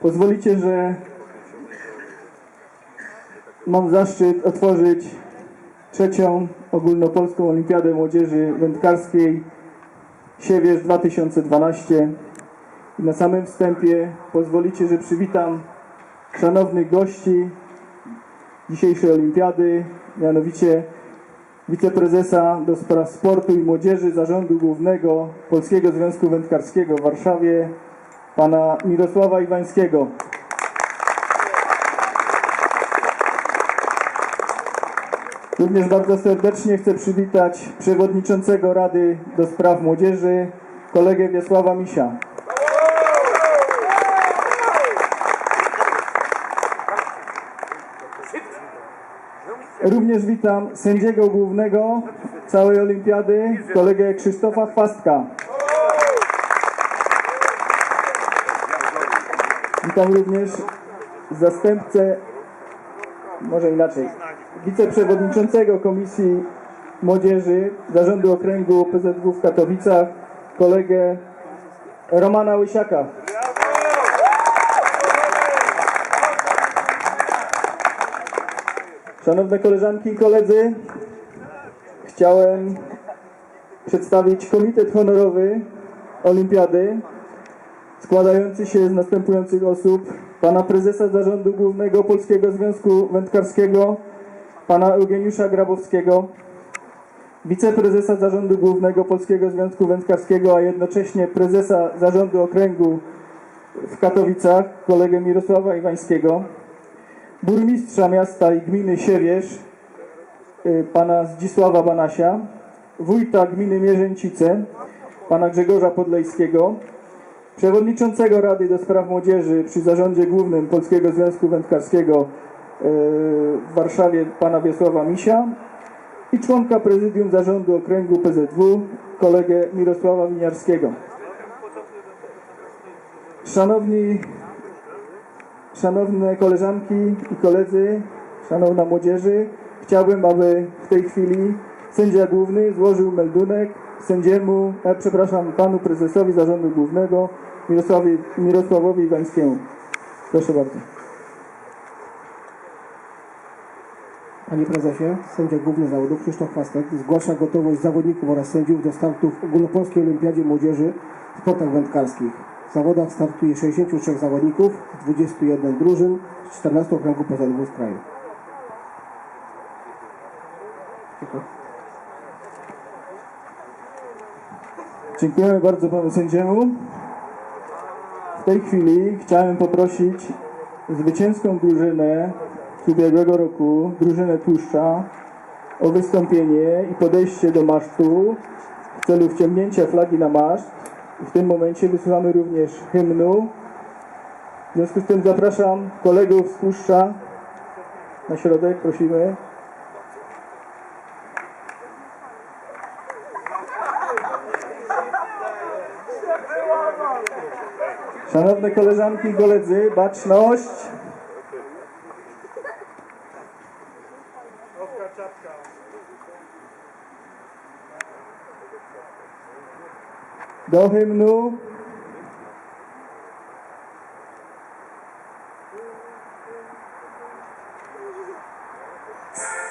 Pozwolicie, że mam zaszczyt otworzyć trzecią ogólnopolską Olimpiadę Młodzieży Wędkarskiej Siewierz 2012. I na samym wstępie pozwolicie, że przywitam szanownych gości dzisiejszej Olimpiady, mianowicie wiceprezesa do spraw sportu i młodzieży Zarządu Głównego Polskiego Związku Wędkarskiego w Warszawie, pana Mirosława Iwańskiego. Również bardzo serdecznie chcę przywitać przewodniczącego Rady do Spraw Młodzieży, kolegę Wiesława Misia. Również witam sędziego głównego całej olimpiady, kolegę Krzysztofa Chwastka. Witam również zastępcę, może inaczej, wiceprzewodniczącego Komisji Młodzieży Zarządu Okręgu PZW w Katowicach, kolegę Romana Łysiaka. Szanowne koleżanki i koledzy, chciałem przedstawić Komitet Honorowy Olimpiady składający się z następujących osób. Pana prezesa Zarządu Głównego Polskiego Związku Wędkarskiego, pana Eugeniusza Grabowskiego, wiceprezesa Zarządu Głównego Polskiego Związku Wędkarskiego, a jednocześnie prezesa Zarządu Okręgu w Katowicach, kolegę Mirosława Iwańskiego, burmistrza miasta i gminy Siewierz, y, pana Zdzisława Banasia, wójta gminy Mierzęcice, pana Grzegorza Podlejskiego, przewodniczącego Rady do Spraw Młodzieży przy Zarządzie Głównym Polskiego Związku Wędkarskiego y, w Warszawie, pana Wiesława Misia i członka prezydium Zarządu Okręgu PZW, kolegę Mirosława Winiarskiego. Szanowni Szanowne koleżanki i koledzy, szanowna młodzieży, chciałbym, aby w tej chwili sędzia główny złożył meldunek sędziemu, e, przepraszam, panu prezesowi zarządu głównego Mirosławie, Mirosławowi Iwańskiemu. Proszę bardzo. Panie prezesie, sędzia główny zawodów Krzysztof Pastek zgłasza gotowość zawodników oraz sędziów do startów w Ogólnopolskiej Olimpiadzie Młodzieży w sportach wędkarskich. W zawodach startuje 63 zawodników z 21 drużyn z 14 okręgów PZW z kraju. Dziękuję. Dziękujemy bardzo panu sędziemu. W tej chwili chciałem poprosić zwycięską drużynę z ubiegłego roku, drużynę Tłuszcza, o wystąpienie i podejście do masztu w celu wciągnięcia flagi na maszt. W tym momencie wysłuchamy również hymnu. W związku z tym zapraszam kolegów z Tłuszcza na środek, prosimy. Szanowne koleżanki i koledzy, baczność. Do hymnu. you